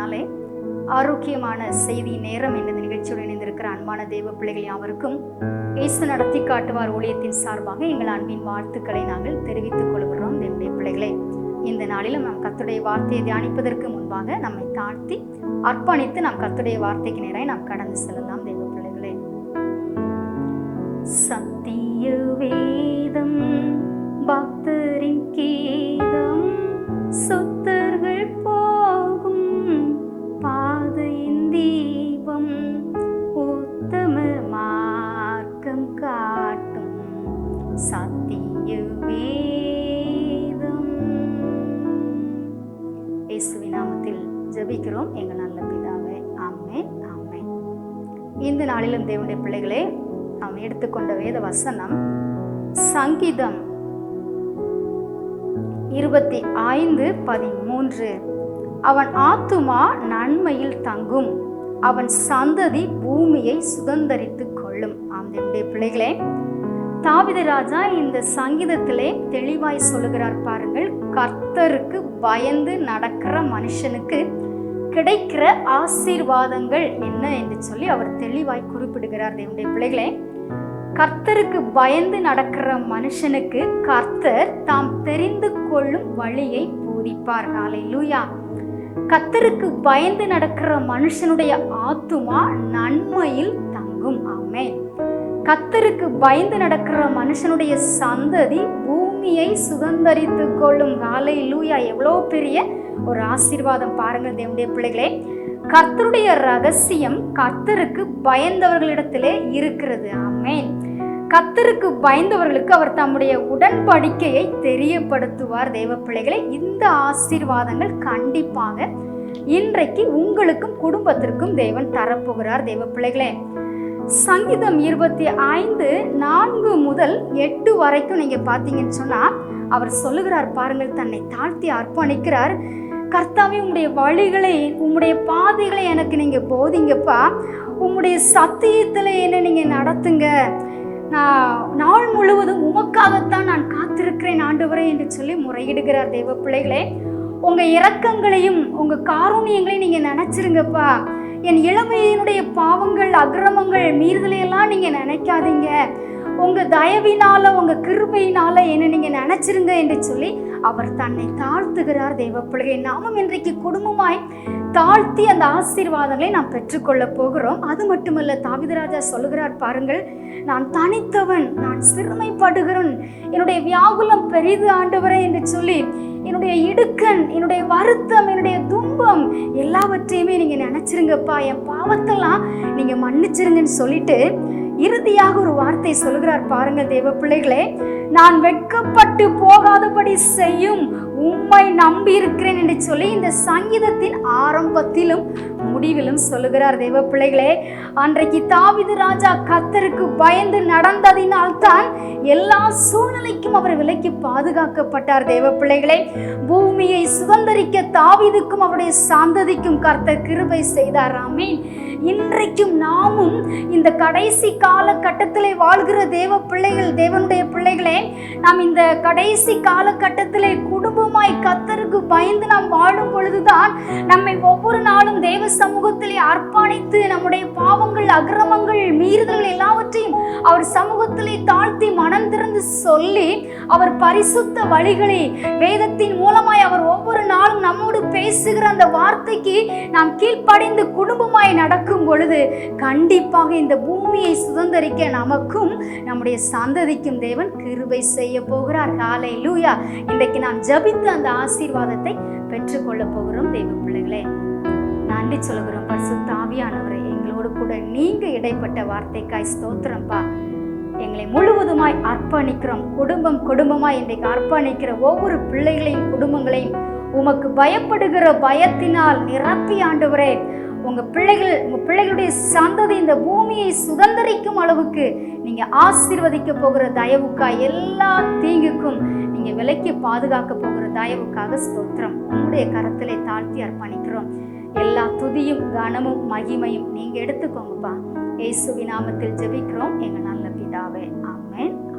நாமத்தினாலே ஆரோக்கியமான செய்தி நேரம் என்ற நிகழ்ச்சியோடு இணைந்திருக்கிற அன்பான தெய்வ பிள்ளைகள் யாவருக்கும் இயேசு நடத்தி காட்டுவார் ஊழியத்தின் சார்பாக எங்கள் அன்பின் வாழ்த்துக்களை நாங்கள் தெரிவித்துக் கொள்கிறோம். தேவனுடைய பிள்ளைகளே இந்த நாளிலும் நாம் கத்துடைய வார்த்தையை தியானிப்பதற்கு முன்பாக நம்மை தாழ்த்தி அர்ப்பணித்து நாம் கத்துடைய வார்த்தைக்கு நேராக நாம் கடந்து செல்லலாம். தெய்வ பிள்ளைகளே சத் ஜெபிக்கிறோம் எங்கள் நல்ல பிதாவே ஆமே ஆமே இந்த நாளிலும் தேவனுடைய பிள்ளைகளே நாம் எடுத்துக்கொண்ட வேத வசனம் சங்கீதம் இருபத்தி ஐந்து பதிமூன்று. அவன் ஆத்துமா நன்மையில் தங்கும். அவன் சந்ததி பூமியை சுதந்தரித்துக் கொள்ளும். ஆம் பிள்ளைகளே தாவித ராஜா இந்த சங்கீதத்திலே தெளிவாய் சொல்லுகிறார் பாருங்கள். கர்த்தருக்கு பயந்து நடக்கிற மனுஷனுக்கு கிடைக்கிற ஆசீர்வாதங்கள் என்ன என்று சொல்லி அவர் தெளிவாய் குறிப்பிடுகிறார் தேவனுடைய பிள்ளைகளே. கர்த்தருக்கு பயந்து நடக்கிற மனுஷனுக்கு கர்த்தர் தாம் தெரிந்து கொள்ளும் வழியை போதிப்பார். லூயா கர்த்தருக்கு பயந்து நடக்கிற மனுஷனுடைய ஆத்துமா நன்மையில் தங்கும். ஆமே கர்த்தருக்கு பயந்து நடக்கிற மனுஷனுடைய சந்ததி பூமியை சுதந்தரித்து கொள்ளும். காலை லூயா எவ்வளோ பெரிய ஒரு ஆசீர்வாதம் பாருங்கள் தேவனுடைய பிள்ளைகளே. கர்த்தருடைய ரகசியம் கர்த்தருக்கு பயந்தவர்களிடத்திலே இருக்கிறது. ஆமேன். கத்தருக்கு பயந்தவர்களுக்கு அவர் தம்முடைய உடன்படிக்கையை தெரியப்படுத்துவார். தெய்வ பிள்ளைகளை இந்த ஆசீர்வாதங்கள் கண்டிப்பாக இன்றைக்கு உங்களுக்கும் குடும்பத்திற்கும் தேவன் தரப்போகிறார். தெய்வ பிள்ளைகளே சங்கீதம் இருபத்தி ஐந்து நான்கு முதல் எட்டு வரைக்கும் நீங்க பார்த்தீங்கன்னு சொன்னா அவர் சொல்லுகிறார் பாருங்கள் தன்னை தாழ்த்தி அர்ப்பணிக்கிறார். கர்த்தாவே உம்முடைய வழிகளை உம்முடைய பாதைகளை எனக்கு நீங்கள் போதிங்கப்பா. உம்முடைய சத்தியத்தில் என்ன நீங்கள் நடத்துங்க. நான் நாள் முழுவதும் உமக்காகத்தான் நான் காத்திருக்கிறேன் ஆண்டவரே என்று சொல்லி முறையிடுகிறார் தெய்வ பிள்ளைகளே. உங்கள் இரக்கங்களையும் உங்கள் காரூணியங்களையும் நீங்கள் நினச்சிருங்கப்பா. என் இளமையினுடைய பாவங்கள் அக்கிரமங்கள் மீறுதலையெல்லாம் நீங்கள் நினைக்காதீங்க. உங்க தயவினால உங்க கிருபையினால என்ன நீங்க நினைச்சிருங்க என்று சொல்லி அவர் தன்னை தாழ்த்துகிறார் தெய்வ பிள்ளைகளை நாமும் இன்றைக்கு குடும்பமாய் தாழ்த்தி அந்த ஆசீர்வாதங்களை நாம் பெற்றுக்கொள்ள போகிறோம். அது மட்டுமல்ல தாவிதராஜா சொல்லுகிறார் பாருங்கள் நான் தனித்தவன் நான் சிறுமைப்படுகிறேன் என்னுடைய வியாகுலம் பெரிது ஆண்டவரே என்று சொல்லி என்னுடைய இடுக்கன் என்னுடைய வருத்தம் என்னுடைய துன்பம் எல்லாவற்றையுமே நீங்க நினைச்சிருங்கப்பா. என் பாவத்தெல்லாம் நீங்க மன்னிச்சிருங்கன்னு சொல்லிட்டு இறுதியாக ஒரு வார்த்தை சொல்கிறார் பாருங்க தேவ பிள்ளைகளே நான் வெட்கப்பட்டு போகாதபடி செய்யும் உம்மை நம்பி இருக்கிறேன் என்று சொல்லி இந்த சங்கீதத்தின் ஆரம்பத்திலும் முடிவிலும் சொல்லுகிறார் தெய்வ பிள்ளைகளே. அன்றைக்கு தாவிது ராஜா கத்தருக்கு பயந்து நடந்ததினால் தான் எல்லா சூழ்நிலைக்கும் அவர் விலைக்கு பாதுகாக்கப்பட்டார் தெய்வ பிள்ளைகளே. பூமியை சுதந்திரிக்க தாவிதுக்கும் அவருடைய சாந்ததிக்கும் கர்த்தர் கிருபை செய்தார். ஆமீன். இன்றைக்கும் நாமும் இந்த கடைசி காலகட்டத்தில் வாழ்கிற தேவ பிள்ளைகள் தேவனுடைய பிள்ளைகளே நாம் இந்த கடைசி காலகட்டத்தில் குடும்பமாய் கத்தருக்கு பயந்து நாம் வாழும் பொழுதுதான் நம்மை ஒவ்வொரு நாளும் தேவ சமூகத்திலே அர்ப்பணித்து நம்முடைய பாவங்கள் அக்கிரமங்கள் மீறுதல்கள் எல்லாவற்றையும் அவர் சமூகத்திலே தாழ்த்தி மனம் திறந்து சொல்லி அவர் பரிசுத்த வழிகளை வேதத்தின் மூலமாய் அவர் ஒவ்வொரு நாளும் நம்மோடு பேசுகிற அந்த வார்த்தைக்கு நாம் கீழ்ப்படைந்து குடும்பமாய் நடக்கும் பொழுது கண்டிப்பாக இந்த பூமியை சுதந்திரிக்க நமக்கும் நம்முடைய சந்ததிக்கும் தேவன் கிருபை செய்ய போகிறார். காலை லூயா இன்றைக்கு நாம் ஜபித்து அந்த ஆசீர்வாதத்தை பெற்றுக்கொள்ள போகிறோம் தெய்வ பிள்ளைகளே. நன்றி சொல்கிறோம் பரிசுத்த ஆவியானவரை எங்களோடு கூட நீங்க இடைப்பட்ட வார்த்தைக்காய் ஸ்தோத்திரம்ப்பா எங்களை முழுவதுமாய் அர்ப்பணிக்கிறோம். குடும்பம் குடும்பமாய் இன்றைக்கு அர்ப்பணிக்கிற ஒவ்வொரு பிள்ளைகளையும் குடும்பங்களையும் உமக்கு பயப்படுகிற பயத்தினால் நிரப்பி ஆண்டவரே உங்க பிள்ளைகள் உங்க பிள்ளைகளுடைய சந்ததி இந்த பூமியை சுதந்திரிக்கும் அளவுக்கு நீங்க ஆசீர்வதிக்க போகிற தயவுக்காய் எல்லா தீங்குக்கும் நீங்க விலைக்கு பாதுகாக்க போகிற தயவுக்காக ஸ்தோத்திரம். உங்களுடைய கரத்திலே தாழ்த்தி அர்ப்பணிக்கிறோம். எல்லா துதியும் கனமும் மகிமையும் நீங்க எடுத்துக்கோங்கப்பா. இயேசு நாமத்தில் ஜெபிக்கிறோம். எங்க நல்ல பிதாவே. ஆமேன்.